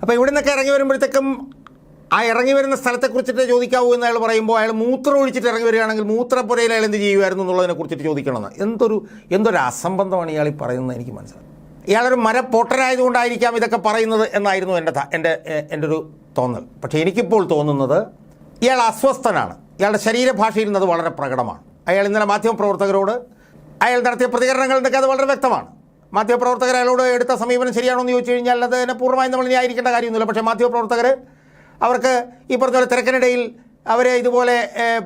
അപ്പോൾ ഇവിടെ നിന്നൊക്കെ ഇറങ്ങി വരുമ്പോഴത്തേക്കും ആ ഇറങ്ങി വരുന്ന സ്ഥലത്തെക്കുറിച്ചിട്ട് ചോദിക്കാവൂ എന്ന് അയാൾ പറയുമ്പോൾ അയാൾ മൂത്രം ഒഴിച്ചിട്ട് ഇറങ്ങി വരികയാണെങ്കിൽ മൂത്രപ്പുരയിൽ അയാൾ എന്ത് ചെയ്യുമായിരുന്നു എന്നുള്ളതിനെ കുറിച്ചിട്ട് ചോദിക്കണമെന്ന് എന്തൊരു എന്തൊരു അസംബന്ധമാണ് ഇയാൾ ഈ പറയുന്നത് എനിക്ക് മനസ്സിലായി. ഇയാളൊരു മരപ്പൊട്ടനായതുകൊണ്ടായിരിക്കാം ഇതൊക്കെ പറയുന്നത് എന്നായിരുന്നു എന്റെ എന്റെ എന്റെ ഒരു തോന്നൽ. പക്ഷേ എനിക്കിപ്പോൾ തോന്നുന്നത് ഇയാൾ അസ്വസ്ഥനാണ്. ഇയാളുടെ ശരീരഭാഷയിൽ നിന്ന് അത് വളരെ പ്രകടമാണ്. അയാൾ ഇന്നലെ മാധ്യമപ്രവർത്തകരോട് അയാൾ നടത്തിയ പ്രതികരണങ്ങളിൽ നിന്നൊക്കെ അത് വളരെ വ്യക്തമാണ്. മാധ്യമപ്രവർത്തകർ അയാളോട് എടുത്ത സമീപനം ശരിയാണോ എന്ന് ചോദിച്ചു കഴിഞ്ഞാൽ അത് അതിനെ പൂർണമായും നമ്മൾ ന്യായീകരിക്കേണ്ട കാര്യമൊന്നുമില്ല. പക്ഷേ മാധ്യമപ്രവർത്തകർ അവർക്ക് ഈ പറഞ്ഞ പോലെ തിരക്കിനിടയിൽ അവരെ ഇതുപോലെ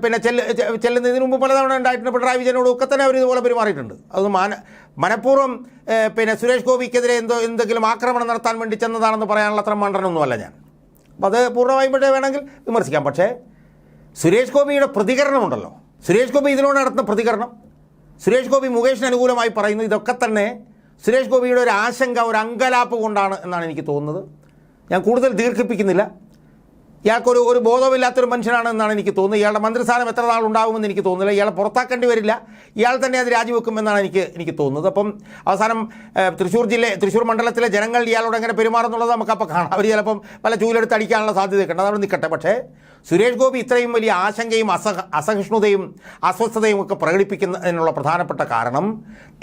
പിന്നെ ചെല്ല് ചെല്ലുന്നതിന് മുമ്പ് പലതവണ ഉണ്ടായിട്ടുണ്ട്. പിണറായി വിജയനോട് ഒക്കെ തന്നെ അവർ ഇതുപോലെ പെരുമാറിയിട്ടുണ്ട്. അത് മാന മനഃപൂർവം പിന്നെ സുരേഷ് ഗോപിക്കെതിരെ എന്തോ എന്തെങ്കിലും ആക്രമണം നടത്താൻ വേണ്ടി ചെന്നതാണെന്ന് പറയാനുള്ള അത്ര മണ്ടനൊന്നുമല്ല ഞാൻ. അപ്പം അത് പൂർണമായും പക്ഷേ വേണമെങ്കിൽ വിമർശിക്കാം. പക്ഷേ സുരേഷ് ഗോപിയുടെ പ്രതികരണമുണ്ടല്ലോ. സുരേഷ് ഗോപി ഇതിനോട് നടത്തുന്ന പ്രതികരണം. സുരേഷ് ഗോപി മുകേഷിന് അനുകൂലമായി പറയുന്നു. ഇതൊക്കെ തന്നെ സുരേഷ് ഗോപിയുടെ ഒരു ആശങ്ക ഒരു അങ്കലാപ്പ് കൊണ്ടാണ് എന്നാണ് എനിക്ക് തോന്നുന്നത്. ഞാൻ കൂടുതൽ ദീർഘിപ്പിക്കുന്നില്ല. ഇയാൾക്കൊരു ഒരു ബോധമില്ലാത്തൊരു മനുഷ്യനാണെന്നാണ് എനിക്ക് തോന്നുന്നത്. ഇയാളുടെ മന്ത്രിസ്ഥാനം എത്ര നാൾ ഉണ്ടാകുമെന്ന് എനിക്ക് തോന്നുന്നില്ല. ഇയാളെ പുറത്താക്കേണ്ടി വരില്ല. ഇയാൾ തന്നെ അത് രാജിവെക്കും എന്നാണ് എനിക്ക് എനിക്ക് തോന്നുന്നത്. അപ്പം അവസാനം തൃശ്ശൂർ ജില്ല തൃശ്ശൂർ മണ്ഡലത്തിലെ ജനങ്ങൾ ഇയാളോട് എങ്ങനെ പെരുമാറുന്നുള്ളത് നമുക്കപ്പോൾ കാണാം. അവർ ചിലപ്പം പല ചൂലെടുത്ത് അടിക്കാനുള്ള സാധ്യതയൊക്കെ ഉണ്ട് അതവിടെ നിൽക്കട്ടെ. പക്ഷേ സുരേഷ് ഗോപി ഇത്രയും വലിയ ആശങ്കയും അസഹ അസഹിഷ്ണുതയും അസ്വസ്ഥതയും ഒക്കെ പ്രകടിപ്പിക്കുന്നതിനുള്ള പ്രധാനപ്പെട്ട കാരണം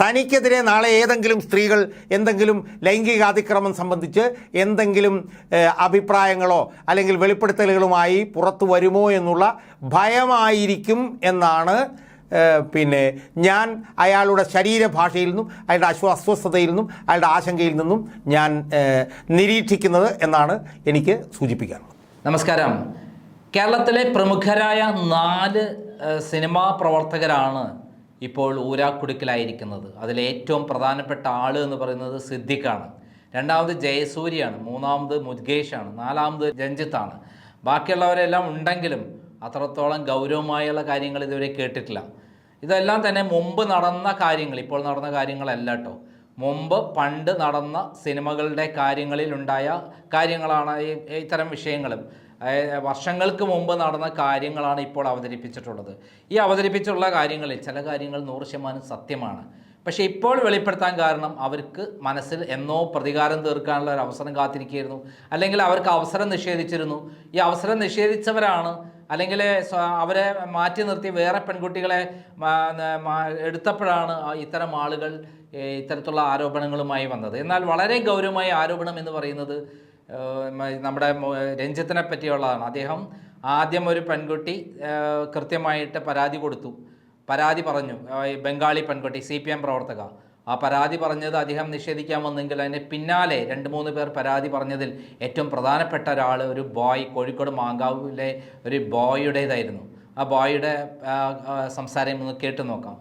തനിക്കെതിരെ നാളെ ഏതെങ്കിലും സ്ത്രീകൾ എന്തെങ്കിലും ലൈംഗികാതിക്രമം സംബന്ധിച്ച് എന്തെങ്കിലും അഭിപ്രായങ്ങളോ അല്ലെങ്കിൽ വെളിപ്പെടുത്തലുകളുമായി പുറത്തു വരുമോ എന്നുള്ള ഭയമായിരിക്കും എന്നാണ് പിന്നെ ഞാൻ അയാളുടെ ശരീരഭാഷയിൽ നിന്നും അയാളുടെ അശ്വ അസ്വസ്ഥതയിൽ നിന്നും അയാളുടെ ആശങ്കയിൽ നിന്നും ഞാൻ നിരീക്ഷിക്കുന്നത് എന്നാണ് എനിക്ക് സൂചിപ്പിക്കാനുള്ളത്. നമസ്കാരം. കേരളത്തിലെ പ്രമുഖരായ നാല് സിനിമാ പ്രവർത്തകരാണ് ഇപ്പോൾ ഊരാക്കുടുക്കിലായിരിക്കുന്നത്. അതിലേറ്റവും പ്രധാനപ്പെട്ട ആൾ എന്ന് പറയുന്നത് സിദ്ദിഖാണ്. രണ്ടാമത് ജയസൂര്യാണ് മൂന്നാമത് മുദ്ഗേഷാണ് നാലാമത് രഞ്ജിത്താണ്. ബാക്കിയുള്ളവരെല്ലാം ഉണ്ടെങ്കിലും അത്രത്തോളം ഗൗരവമായുള്ള കാര്യങ്ങൾ ഇതുവരെ കേട്ടിട്ടില്ല. ഇതെല്ലാം തന്നെ മുമ്പ് നടന്ന കാര്യങ്ങൾ ഇപ്പോൾ നടന്ന കാര്യങ്ങളല്ല കേട്ടോ. മുമ്പ് പണ്ട് നടന്ന സിനിമകളുടെ കാര്യങ്ങളിൽ ഉണ്ടായ കാര്യങ്ങളാണ് ഈ ഇത്തരം വിഷയങ്ങളും. വർഷങ്ങൾക്ക് മുമ്പ് നടന്ന കാര്യങ്ങളാണ് ഇപ്പോൾ അവതരിപ്പിച്ചിട്ടുള്ളത്. ഈ അവതരിപ്പിച്ചുള്ള കാര്യങ്ങളിൽ ചില കാര്യങ്ങൾ നൂറ് ശതമാനം സത്യമാണ്. പക്ഷേ ഇപ്പോൾ വെളിപ്പെടുത്താൻ കാരണം അവർക്ക് മനസ്സിൽ എന്നോ പ്രതികാരം തീർക്കാനുള്ള ഒരു അവസരം കാത്തിരിക്കുകയായിരുന്നു. അല്ലെങ്കിൽ അവർക്ക് അവസരം നിഷേധിച്ചിരുന്നു. ഈ അവസരം നിഷേധിച്ചവരാണ്. അല്ലെങ്കിൽ അവരെ മാറ്റി നിർത്തി വേറെ പെൺകുട്ടികളെ എടുത്തപ്പോഴാണ് ഇത്തരം ആളുകൾ ഇത്തരത്തിലുള്ള ആരോപണങ്ങളുമായി വന്നത്. എന്നാൽ വളരെ ഗൗരവമായ ആരോപണം എന്ന് പറയുന്നത് നമ്മുടെ രഞ്ജിത്തിനെ പറ്റിയുള്ളതാണ്. അദ്ദേഹം ആദ്യം ഒരു പെൺകുട്ടി കൃത്യമായിട്ട് പരാതി കൊടുത്തു. പരാതി പറഞ്ഞു. ബംഗാളി പെൺകുട്ടി സി പി എം പ്രവർത്തക. ആ പരാതി പറഞ്ഞത് അദ്ദേഹം നിഷേധിക്കാൻ വന്നെങ്കിൽ അതിന് പിന്നാലെ രണ്ട് മൂന്ന് പേർ പരാതി പറഞ്ഞതിൽ ഏറ്റവും പ്രധാനപ്പെട്ട ഒരാൾ ഒരു ബോയ് കോഴിക്കോട് മാങ്കാവിലെ ഒരു ബോയുടേതായിരുന്നു. ആ ബോയുടെ സംസാരം ഒന്ന് കേട്ടു നോക്കാം.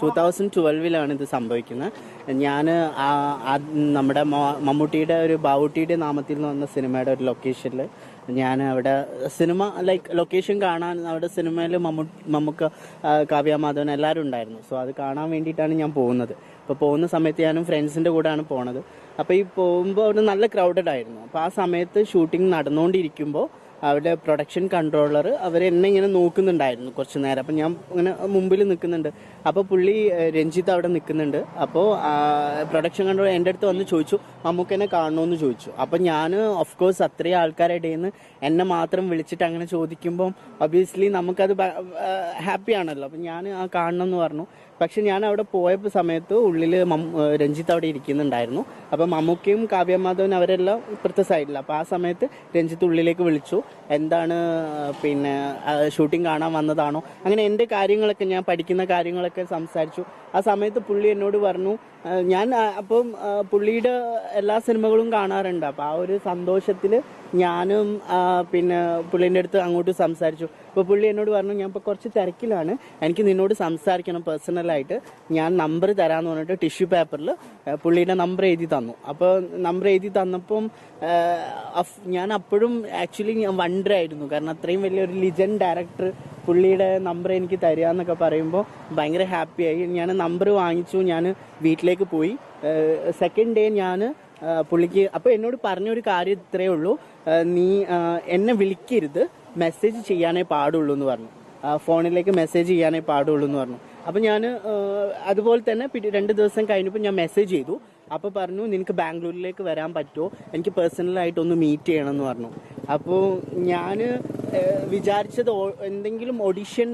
ടൂ തൗസൻഡ് ട്വൽവിലാണ് ഇത് സംഭവിക്കുന്നത്. ഞാൻ നമ്മുടെ മമ്മൂട്ടിയുടെ ഒരു ബാവുട്ടിയുടെ നാമത്തിൽ നിന്ന് വന്ന സിനിമയുടെ ഒരു ലൊക്കേഷനിൽ ഞാൻ അവിടെ സിനിമ ലൈക്ക് ലൊക്കേഷൻ കാണാൻ അവിടെ സിനിമയിൽ മമ്മു മമ്മൂക്ക കാവ്യ മാധവൻ എല്ലാവരും ഉണ്ടായിരുന്നു. സോ അത് കാണാൻ വേണ്ടിയിട്ടാണ് ഞാൻ പോകുന്നത്. അപ്പോൾ പോകുന്ന സമയത്ത് ഞാനും ഫ്രണ്ട്സിന്റെ കൂടെയാണ് പോണത്. അപ്പോൾ ഈ പോകുമ്പോൾ അവിടെ നല്ല ക്രൗഡഡ് ആയിരുന്നു. അപ്പോൾ ആ സമയത്ത് ഷൂട്ടിംഗ് നടന്നുകൊണ്ടിരിക്കുമ്പോൾ അവിടെ പ്രൊഡക്ഷൻ കൺട്രോളർ അവർ എന്നെ ഇങ്ങനെ നോക്കുന്നുണ്ടായിരുന്നു കുറച്ച് നേരം. അപ്പം ഞാൻ ഇങ്ങനെ മുമ്പിൽ നിൽക്കുന്നുണ്ട് അപ്പോൾ പുള്ളി രഞ്ജിത്ത് അവിടെ നിൽക്കുന്നുണ്ട് അപ്പോൾ പ്രൊഡക്ഷൻ കൺട്രോളർ എന്റെ അടുത്ത് വന്ന് ചോദിച്ചു എന്നെ കാണണമെന്ന് ചോദിച്ചു. അപ്പം ഞാൻ ഓഫ് കോഴ്സ് അത്രയും ആൾക്കാരുടെ നിന്ന് എന്നെ മാത്രം വിളിച്ചിട്ട് അങ്ങനെ ചോദിക്കുമ്പം ഒബിയസ്ലി നമുക്കത് ഹാപ്പി ആണല്ലോ. അപ്പം ഞാൻ ആ കാണണം എന്ന് പറഞ്ഞു. പക്ഷെ ഞാൻ അവിടെ പോയ സമയത്ത് ഉള്ളിൽ രഞ്ജിത്ത് അവിടെ ഇരിക്കുന്നുണ്ടായിരുന്നു. അപ്പം മമ്മൂക്കയും കാവ്യമാധവൻ അവരെല്ലാം ഇപ്പുറത്തെ സൈഡിൽ അപ്പോൾ ആ സമയത്ത് രഞ്ജിത്ത് ഉള്ളിലേക്ക് വിളിച്ചു. എന്താണ് പിന്നെ ഷൂട്ടിംഗ് കാണാൻ വന്നതാണോ? അങ്ങനെ എന്റെ കാര്യങ്ങളൊക്കെ ഞാൻ പഠിക്കുന്ന കാര്യങ്ങളൊക്കെ സംസാരിച്ചു. ആ സമയത്ത് പുള്ളി എന്നോട് പറഞ്ഞു ഞാൻ അപ്പം പുള്ളിയുടെ എല്ലാ സിനിമകളും കാണാറുണ്ട്. അപ്പോൾ ആ ഒരു സന്തോഷത്തിൽ ഞാനും പിന്നെ പുള്ളീന്റെ അടുത്ത് അങ്ങോട്ട് സംസാരിച്ചു. അപ്പോൾ പുള്ളി എന്നോട് പറഞ്ഞു ഞാൻ ഇപ്പോൾ കുറച്ച് തിരക്കിലാണ്. എനിക്ക് നിന്നോട് സംസാരിക്കണം പേഴ്സണലായിട്ട് ഞാൻ നമ്പർ തരാമെന്ന് പറഞ്ഞിട്ട് ടിഷ്യൂ പേപ്പറിൽ പുള്ളിയുടെ നമ്പർ എഴുതി തന്നു. അപ്പോൾ നമ്പർ എഴുതി തന്നപ്പം ഞാൻ അപ്പോഴും ആക്ച്വലി ഞാൻ വണ്ടർ ആയിരുന്നു. കാരണം അത്രയും വലിയൊരു ലിജൻ ഡയറക്ടർ പുള്ളിയുടെ നമ്പർ എനിക്ക് തരിക എന്നൊക്കെ പറയുമ്പോൾ ഭയങ്കര ഹാപ്പിയായി ഞാൻ നമ്പർ വാങ്ങിച്ചു. ഞാൻ വീട്ടിലേക്ക് പോയി. സെക്കൻഡ് ഡേ ഞാൻ പുള്ളിക്ക് അപ്പോൾ എന്നോട് പറഞ്ഞൊരു കാര്യം ഇത്രയേ ഉള്ളൂ. നീ എന്നെ വിളിക്കരുത്. മെസ്സേജ് ചെയ്യാനേ പാടുള്ളൂ എന്ന് പറഞ്ഞു. ഫോണിലേക്ക് മെസ്സേജ് ചെയ്യാനേ പാടുള്ളൂ എന്ന് പറഞ്ഞു. അപ്പോൾ ഞാൻ അതുപോലെ തന്നെ രണ്ട് ദിവസം കഴിഞ്ഞപ്പോൾ ഞാൻ മെസ്സേജ് ചെയ്തു. അപ്പോൾ പറഞ്ഞു നിനക്ക് ബാംഗ്ലൂരിലേക്ക് വരാൻ പറ്റുമോ? എനിക്ക് പേഴ്സണലായിട്ട് ഒന്ന് മീറ്റ് ചെയ്യണം എന്ന് പറഞ്ഞു അപ്പോൾ ഞാൻ വിചാരിച്ചത് എന്തെങ്കിലും ഒഡീഷൻ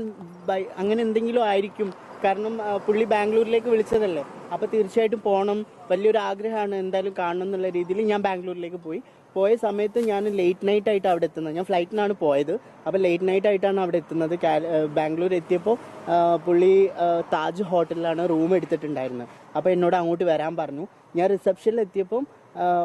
ബൈ അങ്ങനെ എന്തെങ്കിലും ആയിരിക്കും. കാരണം പുള്ളി ബാംഗ്ലൂരിലേക്ക് വിളിച്ചതല്ലേ. അപ്പോൾ തീർച്ചയായിട്ടും പോകണം വലിയൊരു ആഗ്രഹമാണ് എന്തായാലും കാണണം എന്നുള്ള രീതിയിൽ ഞാൻ ബാംഗ്ലൂരിലേക്ക് പോയി. പോയ സമയത്ത് ഞാൻ ലേറ്റ് നൈറ്റ് ആയിട്ട് അവിടെ എത്തുന്നത്. ഞാൻ ഫ്ലൈറ്റിനാണ് പോയത്. അപ്പോൾ ലേറ്റ് നൈറ്റ് ആയിട്ടാണ് അവിടെ എത്തുന്നത്. ബാംഗ്ലൂർ എത്തിയപ്പോൾ പുള്ളി താജ് ഹോട്ടലിലാണ് റൂം എടുത്തിട്ടുണ്ടായിരുന്നത്. അപ്പോൾ എന്നോട് അങ്ങോട്ട് വരാൻ പറഞ്ഞു. ഞാൻ റിസപ്ഷനിൽ എത്തിയപ്പം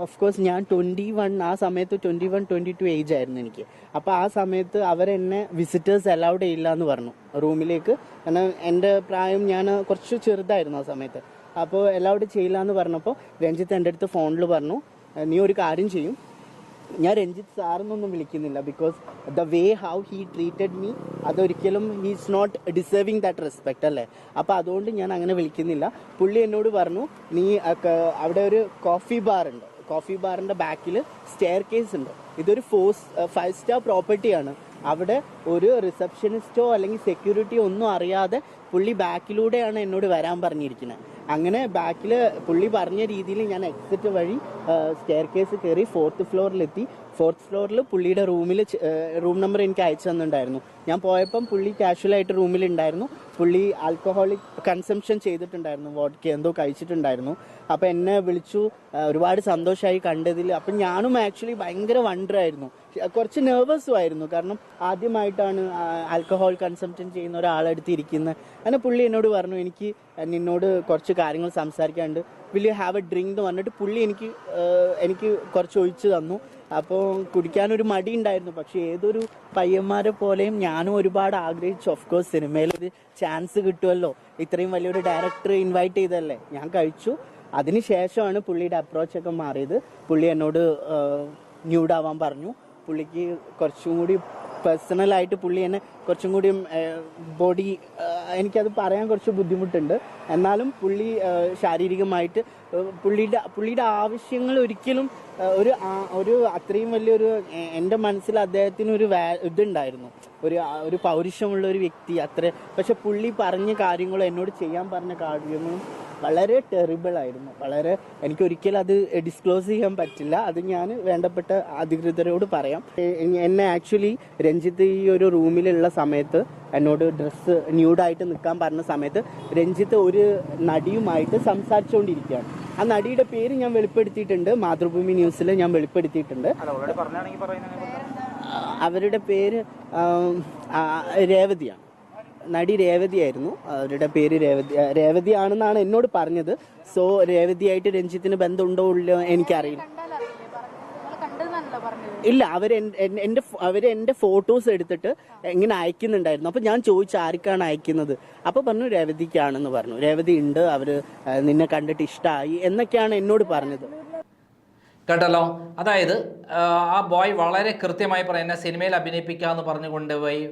ഓഫ് കോഴ്സ് ഞാൻ ട്വന്റി വൺ ആ സമയത്ത് twenty one twenty two age ആയിരുന്നു എനിക്ക്. അപ്പോൾ ആ സമയത്ത് അവരെന്നെ വിസിറ്റേഴ്സ് അലൗഡ് ചെയ്യില്ല എന്ന് പറഞ്ഞു റൂമിലേക്ക്. കാരണം എന്റെ പ്രായം ഞാൻ കുറച്ച് ചെറുതായിരുന്നു ആ സമയത്ത്. അപ്പോൾ അലൗഡ് ചെയ്യില്ല എന്ന് പറഞ്ഞപ്പോൾ രഞ്ജിത്ത് എന്റെ അടുത്ത് ഫോണിൽ പറഞ്ഞു നീ ഒരു കാര്യം ചെയ്യും. ഞാൻ രഞ്ജിത്ത് സാറെന്നൊന്നും വിളിക്കുന്നില്ല because the way how he treated me അതൊരിക്കലും he's not deserving that respect അല്ലേ? അപ്പോൾ അതുകൊണ്ട് ഞാൻ അങ്ങനെ വിളിക്കുന്നില്ല. പുള്ളി എന്നോട് പറഞ്ഞു നീ അവിടെ ഒരു കോഫി ബാർ ഉണ്ട്. കോഫി ബാറിന്റെ ബാക്കിൽ സ്റ്റെയർ കേസ് ഉണ്ട്. ഇതൊരു ഫോർ ഫൈവ് സ്റ്റാർ പ്രോപ്പർട്ടിയാണ് അവിടെ ഒരു റിസപ്ഷനിസ്റ്റോ അല്ലെങ്കിൽ സെക്യൂരിറ്റിയോ ഒന്നും അറിയാതെ പുള്ളി ബാക്കിലൂടെയാണ് എന്നോട് വരാൻ പറഞ്ഞിരിക്കുന്നത് അങ്ങനെ ബാക്കിൽ പുള്ളി പറഞ്ഞ രീതിയിൽ ഞാൻ എക്സിറ്റ് വഴി സ്റ്റെയർ കേസ് കയറി ഫോർത്ത് ഫ്ലോറിലെത്തി ഫോർത്ത് ഫ്ലോറിൽ പുള്ളിയുടെ റൂമിൽ റൂം നമ്പർ എനിക്ക് അയച്ചു തന്നിട്ടുണ്ടായിരുന്നു. ഞാൻ പോയപ്പം പുള്ളി കാഷ്വലായിട്ട് റൂമിലുണ്ടായിരുന്നു പുള്ളി ആൽക്കഹോളിക് കൺസംഷൻ ചെയ്തിട്ടുണ്ടായിരുന്നു. വോട്ട് എന്തോ കഴിച്ചിട്ടുണ്ടായിരുന്നു. അപ്പോൾ എന്നെ വിളിച്ചു ഒരുപാട് സന്തോഷമായി കണ്ടതിൽ. അപ്പം ഞാനും ആക്ച്വലി ഭയങ്കര വണ്ടറായിരുന്നു കുറച്ച് നെർവസും ആയിരുന്നു. കാരണം ആദ്യമായിട്ടാണ് ആൽക്കഹോൾ കൺസംഷൻ ചെയ്യുന്ന ഒരാളെടുത്ത് ഇരിക്കുന്നത് അങ്ങനെ പുള്ളി എന്നോട് പറഞ്ഞു എനിക്ക് നിന്നോട് കുറച്ച് കാര്യങ്ങൾ സംസാരിക്കാനുണ്ട്. Will you have a drink എന്ന് പറഞ്ഞിട്ട് പുള്ളി എനിക്ക് എനിക്ക് കുറച്ച് ഒഴിച്ചു തന്നു. അപ്പോൾ കുടിക്കാനൊരു മടി ഉണ്ടായിരുന്നു. പക്ഷേ ഏതൊരു പയ്യന്മാരെ പോലെയും ഞാനും ഒരുപാട് ആഗ്രഹിച്ചു. ഓഫ് കോഴ്സ് സിനിമയിലൊരു ചാൻസ് കിട്ടുമല്ലോ ഇത്രയും വലിയൊരു ഡയറക്ടർ ഇൻവൈറ്റ് ചെയ്തല്ലേ ഞാൻ കഴിച്ചു. അതിനുശേഷമാണ് പുള്ളിയുടെ അപ്രോച്ചൊക്കെ മാറിയത്. പുള്ളി എന്നോട് ന്യൂഡാവാൻ പറഞ്ഞു. പുള്ളിക്ക് കുറച്ചും കൂടി പേഴ്സണലായിട്ട് പുള്ളി എന്നെ കുറച്ചും കൂടി ബോഡി എനിക്കത് പറയാൻ കുറച്ച് ബുദ്ധിമുട്ടുണ്ട്. എന്നാലും പുള്ളി ശാരീരികമായിട്ട് പുള്ളിയുടെ പുള്ളിയുടെ ആവശ്യങ്ങൾ ഒരിക്കലും ഒരു ഒരു അത്രയും വലിയൊരു എന്റെ മനസ്സിൽ അദ്ദേഹത്തിന് ഒരു വാ ഇതുണ്ടായിരുന്നു. ഒരു ഒരു പൗരുഷമുള്ള ഒരു വ്യക്തി അത്ര. പക്ഷെ പുള്ളി പറഞ്ഞ കാര്യങ്ങളും എന്നോട് ചെയ്യാൻ പറഞ്ഞ കാര്യങ്ങളും വളരെ ടെറിബിൾ ആയിരുന്നു. വളരെ എനിക്ക് ഒരിക്കലും അത് ഡിസ്ക്ലോസ് ചെയ്യാൻ പറ്റില്ല. അത് ഞാൻ വേണ്ടപ്പെട്ട അധികൃതരോട് പറയാം. എന്നെ ആക്ച്വലി രഞ്ജിത്ത് ഈ ഒരു റൂമിലുള്ള സമയത്ത് എന്നോട് ഡ്രസ്സ് ന്യൂഡായിട്ട് നിൽക്കാൻ പറഞ്ഞ സമയത്ത് രഞ്ജിത്ത് ഒരു നടിയുമായിട്ട് സംസാരിച്ചുകൊണ്ടിരിക്കുകയാണ് ആ നടിയുടെ പേര് ഞാൻ വെളിപ്പെടുത്തിയിട്ടുണ്ട്. മാതൃഭൂമി ന്യൂസിൽ ഞാൻ വെളിപ്പെടുത്തിയിട്ടുണ്ട്. അവരുടെ പേര് രേവതിയാണ്. നടി രേവതിയായിരുന്നു അവരുടെ പേര് രേവതി രേവതി ആണെന്നാണ് എന്നോട് പറഞ്ഞത്. സോ രേവതിയായിട്ട് രഞ്ജിത്തിന് ബന്ധമുണ്ടോ ഇല്ലയോ എനിക്കറിയില്ല. ഇല്ല അവർ എന്റെ അവർ എന്റെ ഫോട്ടോസ് എടുത്തിട്ട് ഇങ്ങനെ അയക്കുന്നുണ്ടായിരുന്നു. അപ്പോൾ ഞാൻ ചോദിച്ചു ആർക്കാണ് അയക്കുന്നത്? അപ്പോൾ പറഞ്ഞു രേവതിക്കാണെന്ന് പറഞ്ഞു. രേവതി ഉണ്ട് അവർ നിന്നെ കണ്ടിട്ട് ഇഷ്ടമായി എന്നൊക്കെയാണ് എന്നോട് പറഞ്ഞത്. കേട്ടല്ലോ? അതായത് ആ, ബോയ് വളരെ കൃത്യമായി പറയുന്ന സിനിമയിൽ അഭിനയിപ്പിക്കാന്ന് പറഞ്ഞുകൊണ്ട് കൊണ്ടുപോയി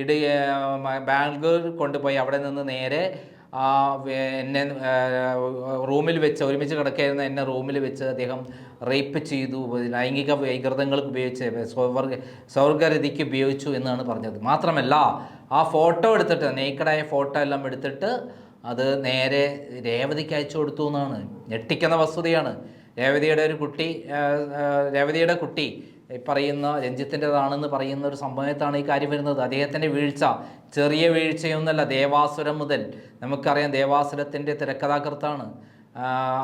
ഇടി ബാംഗ്ലൂർ കൊണ്ടുപോയി അവിടെ നിന്ന് നേരെ എന്നെ റൂമിൽ വെച്ച് ഒരുമിച്ച് കിടക്കായിരുന്ന എന്നെ റൂമിൽ വെച്ച് അദ്ദേഹം റേപ്പ് ചെയ്തു. ലൈംഗിക വൈകൃതങ്ങൾക്ക് ഉപയോഗിച്ച് സ്വർഗ സ്വർഗരതിക്ക് ഉപയോഗിച്ചു എന്നാണ് പറഞ്ഞത്. മാത്രമല്ല ആ ഫോട്ടോ എടുത്തിട്ട് നേക്കഡായ ഫോട്ടോ എല്ലാം എടുത്തിട്ട് അത് നേരെ രേവതിക്ക് അയച്ചു കൊടുത്തു എന്നാണ്. ഞെട്ടിക്കുന്ന വസ്തുതയാണ്. രേവതിയുടെ ഒരു കുട്ടി രേവതിയുടെ കുട്ടി പറയുന്ന രഞ്ജിത്തിന്റെതാണെന്ന് പറയുന്ന ഒരു സംഭവത്താണ് ഈ കാര്യം വരുന്നത്. അദ്ദേഹത്തിന്റെ വീഴ്ച ചെറിയ വീഴ്ചയൊന്നുമല്ല ദേവാസുരം മുതൽ നമുക്കറിയാം ദേവാസുരത്തിന്റെ തിരക്കഥാകൃത്താണ്.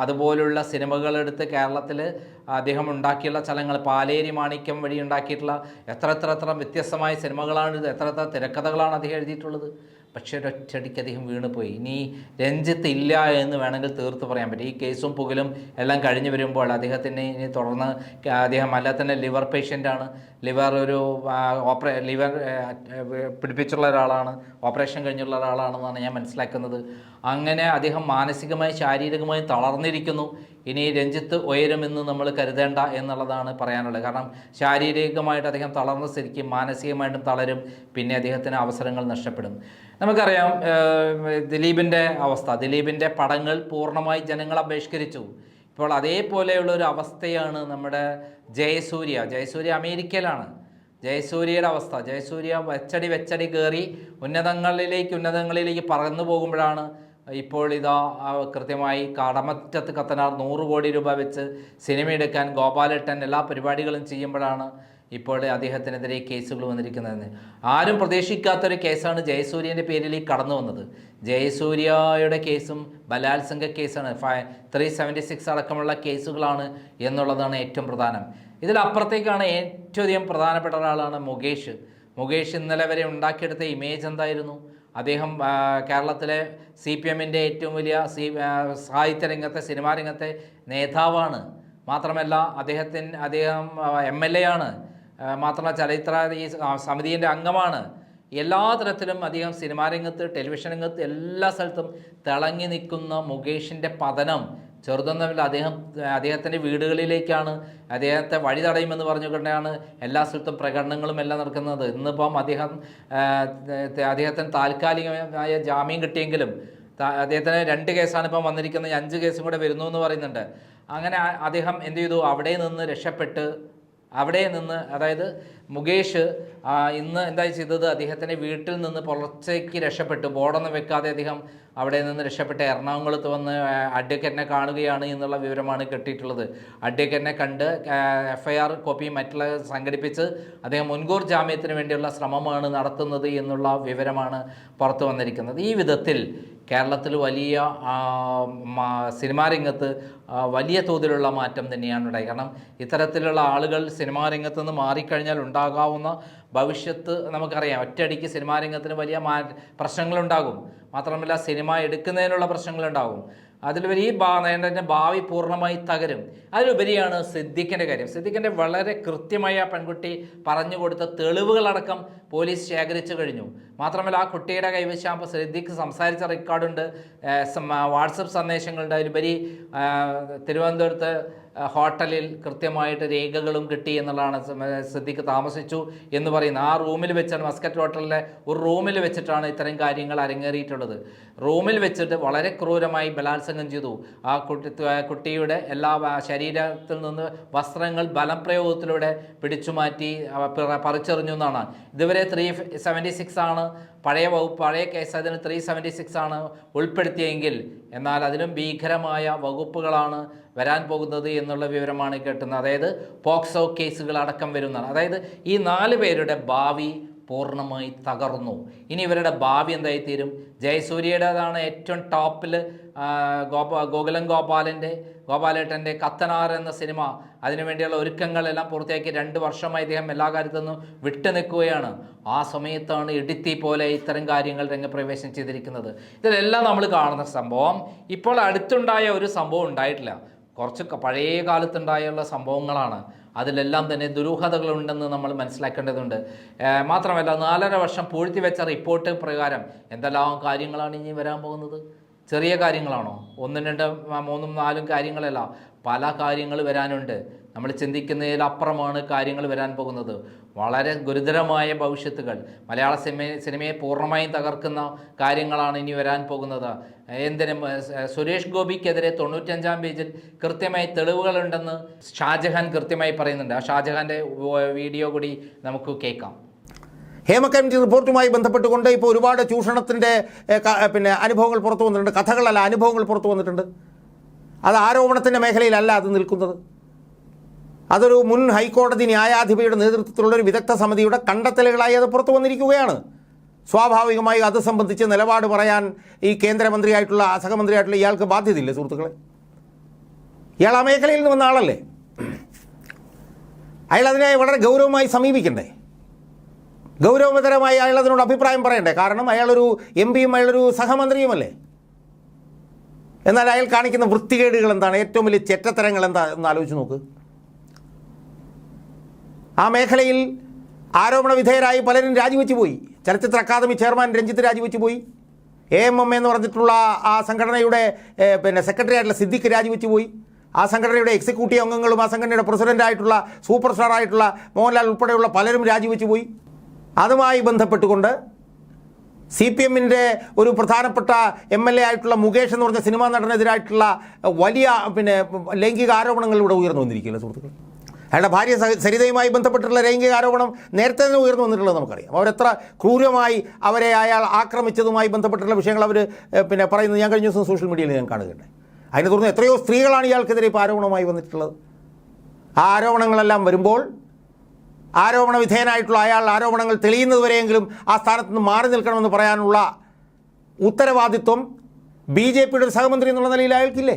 അതുപോലുള്ള സിനിമകളെടുത്ത് കേരളത്തിൽ അദ്ദേഹം ഉണ്ടാക്കിയുള്ള ചലങ്ങൾ പാലേരി മാണിക്യം വഴി ഉണ്ടാക്കിയിട്ടുള്ള എത്ര എത്ര എത്ര വ്യത്യസ്തമായ സിനിമകളാണ് എത്ര എത്ര തിരക്കഥകളാണ് അദ്ദേഹം എഴുതിയിട്ടുള്ളത്. പക്ഷേ ഒരൊറ്റടിക്ക് അദ്ദേഹം വീണുപോയി. ഇനി രഞ്ജിത്ത് ഇല്ല എന്ന് വേണമെങ്കിൽ തീർത്ത് പറയാൻ പറ്റും. ഈ കേസും പുകലും എല്ലാം കഴിഞ്ഞു വരുമ്പോൾ അദ്ദേഹത്തിന് ഇനി തുടർന്ന് അദ്ദേഹം അല്ല തന്നെ ലിവർ പേഷ്യന്റാണ്. ലിവർ ഒരു ഓപ്പറേ ലിവർ പിടിപ്പിച്ചുള്ള ഒരാളാണ് ഓപ്പറേഷൻ കഴിഞ്ഞുള്ള ഒരാളാണെന്നാണ് ഞാൻ മനസ്സിലാക്കുന്നത്. അങ്ങനെ അദ്ദേഹം മാനസികമായി ശാരീരികമായി തളർന്നിരിക്കുന്നു. ഇനി രഞ്ജിത്ത് ഉയരുമെന്ന് നമ്മൾ കരുതേണ്ട എന്നുള്ളതാണ് പറയാനുള്ളത്. കാരണം ശാരീരികമായിട്ട് അദ്ദേഹം തളർന്ന സ്ഥിതിക്ക് മാനസികമായിട്ടും തളരും പിന്നെ അദ്ദേഹത്തിന് അവസരങ്ങൾ നഷ്ടപ്പെടും. നമുക്കറിയാം ദിലീപിന്റെ അവസ്ഥ. ദിലീപിന്റെ പടങ്ങൾ പൂർണമായി ജനങ്ങളെ ബഹിഷ്കരിച്ചു. ഇപ്പോൾ അതേപോലെയുള്ള ഒരു അവസ്ഥയാണ് നമ്മുടെ ജയസൂര്യ. ജയസൂര്യ അമേരിക്കയിലാണ്. ജയസൂര്യയുടെ അവസ്ഥ. ജയസൂര്യ വെച്ചടി വെച്ചടി കയറി ഉന്നതങ്ങളിലേക്ക് ഉന്നതങ്ങളിലേക്ക് പറന്നു പോകുമ്പോഴാണ് ഇപ്പോൾ ഇതാ കൃത്യമായി കടമറ്റത്ത് കത്തനാർ നൂറ് കോടി രൂപ വെച്ച് സിനിമ എടുക്കാൻ ഗോപാലേട്ടൻ എല്ലാ പരിപാടികളും ചെയ്യുമ്പോഴാണ് ഇപ്പോൾ അദ്ദേഹത്തിനെതിരെ കേസുകൾ വന്നിരിക്കുന്നതെന്ന്. ആരും പ്രതീക്ഷിക്കാത്തൊരു കേസാണ് ജയസൂര്യന്റെ ഈ കടന്നു വന്നത്. ജയസൂര്യയുടെ കേസും ബലാത്സംഗ കേസാണ്. ഫൈ ത്രീ സെവന്റി സിക്സ് അടക്കമുള്ള കേസുകളാണ് എന്നുള്ളതാണ് ഏറ്റവും പ്രധാനം. ഇതിലപ്പുറത്തേക്കാണ് ഏറ്റവും അധികം പ്രധാനപ്പെട്ട ഒരാളാണ് മുകേഷ്. മുകേഷ് ഇന്നലെ വരെ ഉണ്ടാക്കിയെടുത്ത ഇമേജ് എന്തായിരുന്നു? അദ്ദേഹം കേരളത്തിലെ സി പി എമ്മിന്റെ ഏറ്റവും വലിയ സി സാഹിത്യ രംഗത്തെ സിനിമാ രംഗത്തെ നേതാവാണ്. മാത്രമല്ല അദ്ദേഹത്തിന് അദ്ദേഹം എം എൽ എ ആണ്. മാത്രമല്ല ചലച്ചിത്ര ഈ സമിതിന്റെ അംഗമാണ്. എല്ലാ തരത്തിലും അദ്ദേഹം സിനിമാ രംഗത്ത് ടെലിവിഷൻ രംഗത്ത് എല്ലാ സ്ഥലത്തും തിളങ്ങി നിൽക്കുന്ന മുകേഷിന്റെ പതനം ചെറുതൊന്നുമില്ല അദ്ദേഹം അദ്ദേഹത്തിന്റെ വീടുകളിലേക്കാണ് അദ്ദേഹത്തെ വഴി തടയുമെന്ന് പറഞ്ഞുകൊണ്ടാണ് എല്ലാ സ്ഥലത്തും പ്രകടനങ്ങളും എല്ലാം നടക്കുന്നത്. ഇന്നിപ്പം അദ്ദേഹം അദ്ദേഹത്തിന് താൽക്കാലികമായ ജാമ്യം കിട്ടിയെങ്കിലും അദ്ദേഹത്തിന് രണ്ട് കേസാണ് ഇപ്പം വന്നിരിക്കുന്നത്. അഞ്ച് കേസും കൂടെ വരുന്നു എന്ന് പറയുന്നുണ്ട്. അങ്ങനെ അദ്ദേഹം എന്ത് ചെയ്തു? അവിടെ നിന്ന് രക്ഷപ്പെട്ട് അവിടെ നിന്ന് അതായത് മുകേഷ് ഇന്ന് എന്താ ചെയ്തത്? അദ്ദേഹത്തിന്റെ വീട്ടിൽ നിന്ന് പുലർച്ചയ്ക്ക് രക്ഷപ്പെട്ടു. ബോർഡൊന്നും വെക്കാതെ അദ്ദേഹം അവിടെ നിന്ന് രക്ഷപ്പെട്ട് എറണാകുളത്ത് വന്ന് അഡ്വക്കറ്റിനെ കാണുകയാണ് എന്നുള്ള വിവരമാണ് കിട്ടിയിട്ടുള്ളത്. അഡ്വക്കറ്റിനെ കണ്ട് എഫ് ഐ ആർ കോപ്പി മറ്റുള്ള സംഘടിപ്പിച്ച് അദ്ദേഹം മുൻകൂർ ജാമ്യത്തിന് വേണ്ടിയുള്ള ശ്രമമാണ് നടത്തുന്നത് എന്നുള്ള വിവരമാണ് പുറത്തു വന്നിരിക്കുന്നത്. ഈ വിധത്തിൽ കേരളത്തിൽ വലിയ സിനിമാ രംഗത്ത് വലിയ തോതിലുള്ള മാറ്റം തന്നെയാണ് ഉണ്ടായി കാരണം ഇത്തരത്തിലുള്ള ആളുകൾ സിനിമാ രംഗത്ത് നിന്ന് മാറിക്കഴിഞ്ഞാൽ ഉണ്ടാകാവുന്ന ഭവിഷ്യത്ത് നമുക്കറിയാം. ഒറ്റയടിക്ക് സിനിമാ രംഗത്തിന് വലിയ മാ പ്രശ്നങ്ങളുണ്ടാകും. മാത്രമല്ല സിനിമ എടുക്കുന്നതിനുള്ള പ്രശ്നങ്ങളുണ്ടാകും. അതിലുപരി ഈ ഭാ നേട്ടന്റെ ഭാവി പൂർണമായി തകരും. അതിലുപരിയാണ് സിദ്ദിഖിന്റെ കാര്യം. സിദ്ദിഖിന്റെ വളരെ കൃത്യമായി ആ പെൺകുട്ടി പറഞ്ഞു കൊടുത്ത തെളിവുകളടക്കം പോലീസ് ശേഖരിച്ചു കഴിഞ്ഞു. മാത്രമല്ല ആ കുട്ടിയുടെ കൈവശം അപ്പോൾ സിദ്ദിഖ് സംസാരിച്ച റെക്കോർഡുണ്ട്. വാട്സപ്പ് സന്ദേശങ്ങളുണ്ട്. അതിലുപരി തിരുവനന്തപുരത്ത് ഹോട്ടലിൽ കൃത്യമായിട്ട് രേഖകളും കിട്ടി എന്നുള്ളതാണ് സിദ്ദിഖ് താമസിച്ചു എന്ന് പറയുന്നത്. ആ റൂമിൽ വെച്ചാണ് മസ്കറ്റ് ഹോട്ടലിലെ ഒരു റൂമിൽ വെച്ചിട്ടാണ് ഇത്തരം കാര്യങ്ങൾ അരങ്ങേറിയിട്ടുള്ളത്. റൂമിൽ വെച്ചിട്ട് വളരെ ക്രൂരമായി ബലാത്സംഗം ചെയ്തു. ആ കുട്ടി കുട്ടിയുടെ എല്ലാ ശരീരത്തിൽ നിന്ന് വസ്ത്രങ്ങൾ ബലപ്രയോഗത്തിലൂടെ പിടിച്ചുമാറ്റി പിടിച്ചു മാറ്റി പറിച്ചെറിഞ്ഞു എന്നാണ്. ഇതുവരെ ത്രീ സെവന്റി സിക്സ് ആണ്. പഴയ വകുപ്പ് പഴയ കേസ് അതിന് ത്രീ സെവന്റി സിക്സ് ആണ് ഉൾപ്പെടുത്തിയെങ്കിൽ എന്നാൽ അതിലും ഭീകരമായ വകുപ്പുകളാണ് വരാൻ പോകുന്നത് എന്നുള്ള വിവരമാണ് കേട്ടുന്നത്. അതായത് പോക്സോ കേസുകൾ അടക്കം വരുന്നതാണ്. അതായത് ഈ നാല് പേരുടെ ഭാവി പൂർണമായി തകർന്നു. ഇനി ഇവരുടെ ഭാവി എന്തായിത്തീരും? ജയസൂര്യയുടേതാണ് ഏറ്റവും ടോപ്പിൽ ഗോപാ ഗോകുലം ഗോപാലന്റെ ഗോപാലേട്ടന്റെ കത്തനാർ എന്ന സിനിമ. അതിനുവേണ്ടിയുള്ള ഒരുക്കങ്ങളെല്ലാം പൂർത്തിയാക്കി രണ്ട് വർഷമായി അദ്ദേഹം എല്ലാ കാര്യത്തിൽ നിന്നും വിട്ടു നിൽക്കുകയാണ്. ആ സമയത്താണ് ഇടുത്തി പോലെ ഇത്തരം കാര്യങ്ങൾ രംഗപ്രവേശനം ചെയ്തിരിക്കുന്നത്. ഇതിലെല്ലാം നമ്മൾ കാണുന്ന സംഭവം ഇപ്പോൾ അടുത്തുണ്ടായ ഒരു സംഭവം ഉണ്ടായിട്ടില്ല. കുറച്ച് പഴയ കാലത്തുണ്ടായുള്ള സംഭവങ്ങളാണ്. അതിലെല്ലാം തന്നെ ദുരൂഹതകളുണ്ടെന്ന് നമ്മൾ മനസ്സിലാക്കേണ്ടതുണ്ട്. മാത്രമല്ല നാലര വർഷം പൂഴ്ത്തി വെച്ച റിപ്പോർട്ട് പ്രകാരം എന്തെല്ലാം കാര്യങ്ങളാണ് ഇനി വരാൻ പോകുന്നത്? ചെറിയ കാര്യങ്ങളാണോ? ഒന്നും രണ്ടും മൂന്നും നാലും കാര്യങ്ങളല്ല പല കാര്യങ്ങൾ വരാനുണ്ട്. നമ്മൾ ചിന്തിക്കുന്നതിൽ അപ്പുറമാണ് കാര്യങ്ങൾ വരാൻ പോകുന്നത്. വളരെ ഗുരുതരമായ ഭവിഷ്യത്തുകൾ. മലയാള സിനിമ സിനിമയെ പൂർണമായും തകർക്കുന്ന കാര്യങ്ങളാണ് ഇനി വരാൻ പോകുന്നത്. എന്തിനും സുരേഷ് ഗോപിക്കെതിരെ തൊണ്ണൂറ്റഞ്ചാം പേജിൽ കൃത്യമായി തെളിവുകളുണ്ടെന്ന് ഷാജഹാൻ കൃത്യമായി പറയുന്നുണ്ട്. ആ ഷാജഹാന്റെ വീഡിയോ കൂടി നമുക്ക് കേൾക്കാം. ഹേമ റിപ്പോർട്ടുമായി ബന്ധപ്പെട്ടുകൊണ്ട് ഇപ്പോൾ ഒരുപാട് ചൂഷണത്തിന്റെ പിന്നെ അനുഭവങ്ങൾ പുറത്തു വന്നിട്ടുണ്ട്. കഥകളല്ല അനുഭവങ്ങൾ പുറത്തു വന്നിട്ടുണ്ട്. അത് ആരോപണത്തിന്റെ മേഖലയിലല്ല അത് നിൽക്കുന്നത്. അതൊരു മുൻ ഹൈക്കോടതി ന്യായാധിപയുടെ നേതൃത്വത്തിലുള്ള ഒരു വിദഗ്ധ സമിതിയുടെ കണ്ടെത്തലുകളായി അത് പുറത്തു വന്നിരിക്കുകയാണ്. സ്വാഭാവികമായി അത് സംബന്ധിച്ച് നിലപാട് പറയാൻ ഈ കേന്ദ്രമന്ത്രിയായിട്ടുള്ള സഹമന്ത്രിയായിട്ടുള്ള ഇയാൾക്ക് ബാധ്യതയില്ലേ സുഹൃത്തുക്കളെ? ഇയാൾ ആ മേഖലയിൽ നിന്ന് വന്ന ആളല്ലേ? അയാൾ അതിനെ വളരെ ഗൗരവമായി സമീപിക്കണ്ടേ? ഗൗരവതരമായി അയാൾ അതിനോട് അഭിപ്രായം പറയണ്ടേ? കാരണം അയാളൊരു എം പിയും അയാളൊരു സഹമന്ത്രിയുമല്ലേ? എന്നാൽ അയാൾ കാണിക്കുന്ന വൃത്തികേടുകൾ എന്താണ്? ഏറ്റവും വലിയ ചെറ്റത്തരങ്ങൾ എന്താ? എന്ന് ആലോചിച്ച് നോക്ക്. ആ മേഖലയിൽ ആരോപണ വിധേയരായി പലരും രാജിവെച്ചു പോയി. ചലച്ചിത്ര അക്കാദമി ചെയർമാൻ രഞ്ജിത്ത് രാജിവെച്ചു പോയി. എ എം എം എന്ന് പറഞ്ഞിട്ടുള്ള ആ സംഘടനയുടെ പിന്നെ സെക്രട്ടറി ആയിട്ടുള്ള സിദ്ദിഖ് രാജിവെച്ചു പോയി. ആ സംഘടനയുടെ എക്സിക്യൂട്ടീവ് അംഗങ്ങളും ആ സംഘടനയുടെ പ്രസിഡന്റായിട്ടുള്ള സൂപ്പർ സ്റ്റാർ ആയിട്ടുള്ള മോഹൻലാൽ ഉൾപ്പെടെയുള്ള പലരും രാജിവെച്ചു പോയി. അതുമായി ബന്ധപ്പെട്ടുകൊണ്ട് സി പി എമ്മിന്റെ ഒരു പ്രധാനപ്പെട്ട എം എൽ എ ആയിട്ടുള്ള മുകേഷ് എന്ന് പറഞ്ഞ സിനിമാ നടനെതിരായിട്ടുള്ള വലിയ പിന്നെ ലൈംഗിക ആരോപണങ്ങൾ ഇവിടെ ഉയർന്നു വന്നിരിക്കുകയാണ് സുഹൃത്തുക്കൾ അയാളുടെ ഭാര്യ സരിതയുമായി ബന്ധപ്പെട്ടുള്ള ലൈംഗിക ആരോപണം നേരത്തെ തന്നെ ഉയർന്നു വന്നിട്ടുള്ളത് നമുക്കറിയാം. അവരെത്ര ക്രൂരമായി അവരെ അയാൾ ആക്രമിച്ചതുമായി ബന്ധപ്പെട്ടിട്ടുള്ള വിഷയങ്ങൾ അവർ പിന്നെ പറയുന്നത് ഞാൻ കഴിഞ്ഞ ദിവസം സോഷ്യൽ മീഡിയയിൽ ഞാൻ കാണുകയുണ്ട് അതിനെ തുടർന്ന് എത്രയോ സ്ത്രീകളാണ് ഇയാൾക്കെതിരെ ഇപ്പോൾ ആരോപണമായി വന്നിട്ടുള്ളത്. ആ ആരോപണങ്ങളെല്ലാം വരുമ്പോൾ ആരോപണ വിധേയനായിട്ടുള്ള അയാൾ ആരോപണങ്ങൾ തെളിയുന്നതുവരെയെങ്കിലും ആ സ്ഥാനത്ത് നിന്ന് മാറി നിൽക്കണമെന്ന് പറയാനുള്ള ഉത്തരവാദിത്വം ബി ജെ പിയുടെ ഒരു സഹമന്ത്രി എന്നുള്ള നിലയിൽ അയാൾക്കില്ലേ?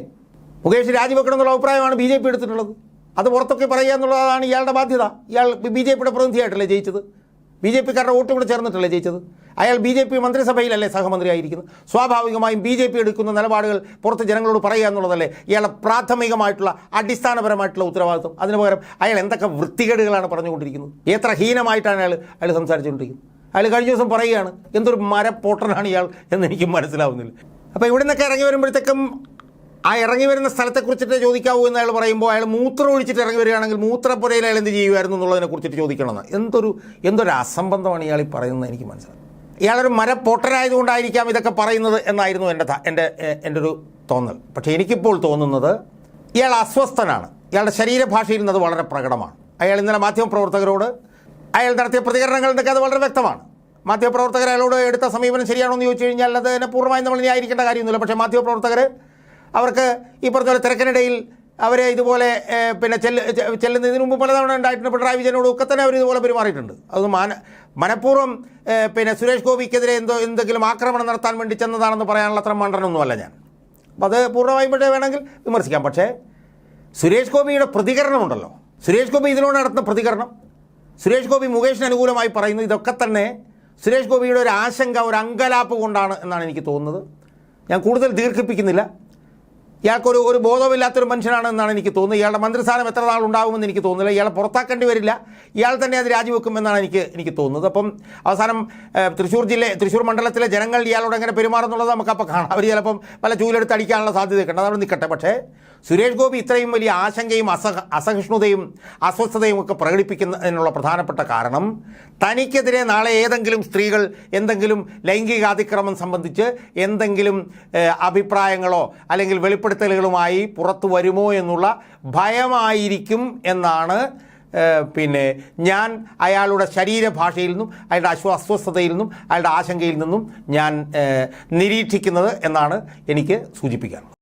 മുകേഷ് രാജിവെക്കണം എന്നുള്ള അഭിപ്രായമാണ് ബി ജെ പി എടുത്തിട്ടുള്ളത്. അത് പുറത്തൊക്കെ പറയുക എന്നുള്ളതാണ് ഇയാളുടെ ബാധ്യത. ഇയാൾ ബി ജെ പിയുടെ പ്രതിനിധിയായിട്ടല്ലേ ജയിച്ചത്? ബി ജെ പിക്കാരുടെ വോട്ട് കൂടെ ചേർന്നിട്ടല്ലേ ജയിച്ചത്? അയാൾ ബി ജെ പി മന്ത്രിസഭയിലല്ലേ സഹമന്ത്രിയായിരിക്കുന്നത്? സ്വാഭാവികമായും ബി ജെ പി എടുക്കുന്ന നിലപാടുകൾ പുറത്ത് ജനങ്ങളോട് പറയുക എന്നുള്ളതല്ലേ ഇയാളുടെ പ്രാഥമികമായിട്ടുള്ള അടിസ്ഥാനപരമായിട്ടുള്ള ഉത്തരവാദിത്വം. അതിന് പകരം അയാൾ എന്തൊക്കെ വൃത്തികേടുകളാണ് പറഞ്ഞുകൊണ്ടിരിക്കുന്നത്? എത്ര ഹീനമായിട്ടാണ് അയാൾ അയാൾ സംസാരിച്ചുകൊണ്ടിരിക്കുന്നത്? അയാൾ കഴിഞ്ഞ ദിവസം പറയുകയാണ് എന്തൊരു മരപ്പോട്ടനാണ് ഇയാൾ എന്ന് എനിക്ക് മനസ്സിലാവുന്നില്ല. അപ്പോൾ ഇവിടെ നിന്നൊക്കെ ഇറങ്ങി വരുമ്പോഴത്തേക്കും ആ ഇറങ്ങി വരുന്ന സ്ഥലത്തെ സ്ഥലത്തെക്കുറിച്ചിട്ട് ചോദിക്കാവൂ എന്ന് അയാൾ പറയുമ്പോൾ അയാൾ മൂത്രം ഒഴിച്ചിട്ട് ഇറങ്ങി വരികയാണെങ്കിൽ മൂത്രപ്പുരയിൽ അയാൾ എന്ത് ചെയ്യുമായിരുന്നു എന്നുള്ളതിനെ കുറിച്ചിട്ട് ചോദിക്കണമെന്ന്. എന്തൊരു എന്തൊരു അസംബന്ധമാണ് ഇയാൾ ഈ പറയുന്നത് എനിക്ക് മനസ്സിലായി. ഇയാളൊരു മരപ്പൊട്ടനായതുകൊണ്ടായിരിക്കാം ഇതൊക്കെ പറയുന്നത് എന്നായിരുന്നു എന്റെ എന്റെ എന്റെ ഒരു തോന്നൽ. പക്ഷേ എനിക്കിപ്പോൾ തോന്നുന്നത് ഇയാൾ അസ്വസ്ഥനാണ്. ഇയാളുടെ ശരീരഭാഷയിൽ നിന്ന് അത് വളരെ പ്രകടമാണ്. അയാൾ ഇന്നലെ മാധ്യമപ്രവർത്തകരോട് അയാൾ നടത്തിയ പ്രതികരണങ്ങളിൽ നിന്നൊക്കെ അത് വളരെ വ്യക്തമാണ്. മാധ്യമപ്രവർത്തകർ അയാളോട് എടുത്ത സമീപനം ശരിയാണോ എന്ന് ചോദിച്ചു കഴിഞ്ഞാൽ അത് തന്നെ പൂർണമായും നമ്മൾ ന്യായീകരിക്കേണ്ട കാര്യമൊന്നുമില്ല. പക്ഷേ മാധ്യമപ്രവർത്തകർ അവർക്ക് ഈ പറഞ്ഞ പോലെ തിരക്കിനിടയിൽ അവരെ ഇതുപോലെ പിന്നെ ചെല്ല് ചെല്ലുന്നതിന് മുമ്പ് പലതവണ ഉണ്ടായിട്ടുണ്ട്. പിണറായി വിജയനോട് ഒക്കെ തന്നെ അവർ ഇതുപോലെ പെരുമാറിയിട്ടുണ്ട്. അത് മാന മനഃപൂർവം പിന്നെ സുരേഷ് ഗോപിക്കെതിരെ എന്തോ എന്തെങ്കിലും ആക്രമണം നടത്താൻ വേണ്ടി ചെന്നതാണെന്ന് പറയാനുള്ള അത്ര മണ്ടനൊന്നുമല്ല ഞാൻ. അപ്പം അത് പൂർണമായും വേണമെങ്കിൽ വിമർശിക്കാം. പക്ഷേ സുരേഷ് ഗോപിയുടെ പ്രതികരണമുണ്ടല്ലോ. സുരേഷ് ഗോപി ഇതിനോട് നടത്തുന്ന പ്രതികരണം. സുരേഷ് ഗോപി മുകേഷിന് അനുകൂലമായി പറയുന്നു ഇതൊക്കെ തന്നെ സുരേഷ് ഗോപിയുടെ ഒരു ആശങ്ക ഒരു അങ്കലാപ്പ് കൊണ്ടാണ് എന്നാണ് എനിക്ക് തോന്നുന്നത്. ഞാൻ കൂടുതൽ ദീർഘിപ്പിക്കുന്നില്ല. ഇയാൾക്കൊരു ഒരു ബോധമില്ലാത്തൊരു മനുഷ്യനാണെന്നാണ് എനിക്ക് തോന്നുന്നത്. ഇയാളുടെ മന്ത്രിസ്ഥാനം എത്ര നാൾ ഉണ്ടാകുമെന്ന് എനിക്ക് തോന്നുന്നില്ല. ഇയാളെ പുറത്താക്കേണ്ടി വരില്ല. ഇയാൾ തന്നെ അത് രാജിവെക്കുമെന്നാണ് എനിക്ക് എനിക്ക് തോന്നുന്നത്. അപ്പം അവസാനം തൃശ്ശൂർ ജില്ല തൃശ്ശൂർ മണ്ഡലത്തിലെ ജനങ്ങൾ ഇയാളോട് എങ്ങനെ പെരുമാറുന്നുള്ളത് നമുക്കപ്പോൾ കാണാം. അവർ ചിലപ്പം പല ചൂലെടുത്ത് അടിക്കാനുള്ള സാധ്യതയൊക്കെ ഉണ്ട്. അതവിടെ നിൽക്കട്ടെ. പക്ഷേ സുരേഷ് ഗോപി ഇത്രയും വലിയ ആശങ്കയും അസഹ അസഹിഷ്ണുതയും അസ്വസ്ഥതയും ഒക്കെ പ്രകടിപ്പിക്കുന്നതിനുള്ള പ്രധാനപ്പെട്ട കാരണം തനിക്കെതിരെ നാളെ ഏതെങ്കിലും സ്ത്രീകൾ എന്തെങ്കിലും ലൈംഗികാതിക്രമം സംബന്ധിച്ച് എന്തെങ്കിലും അഭിപ്രായങ്ങളോ അല്ലെങ്കിൽ വെളിപ്പെടുത്തലുകളുമായി പുറത്തു വരുമോ എന്നുള്ള ഭയമായിരിക്കും എന്നാണ് പിന്നെ ഞാൻ അയാളുടെ ശരീരഭാഷയിൽ നിന്നും അയാളുടെ അശ്വ അസ്വസ്ഥതയിൽ നിന്നും അയാളുടെ ആശങ്കയിൽ നിന്നും ഞാൻ നിരീക്ഷിക്കുന്നത് എന്നാണ് എനിക്ക് സൂചിപ്പിക്കാനുള്ളത്.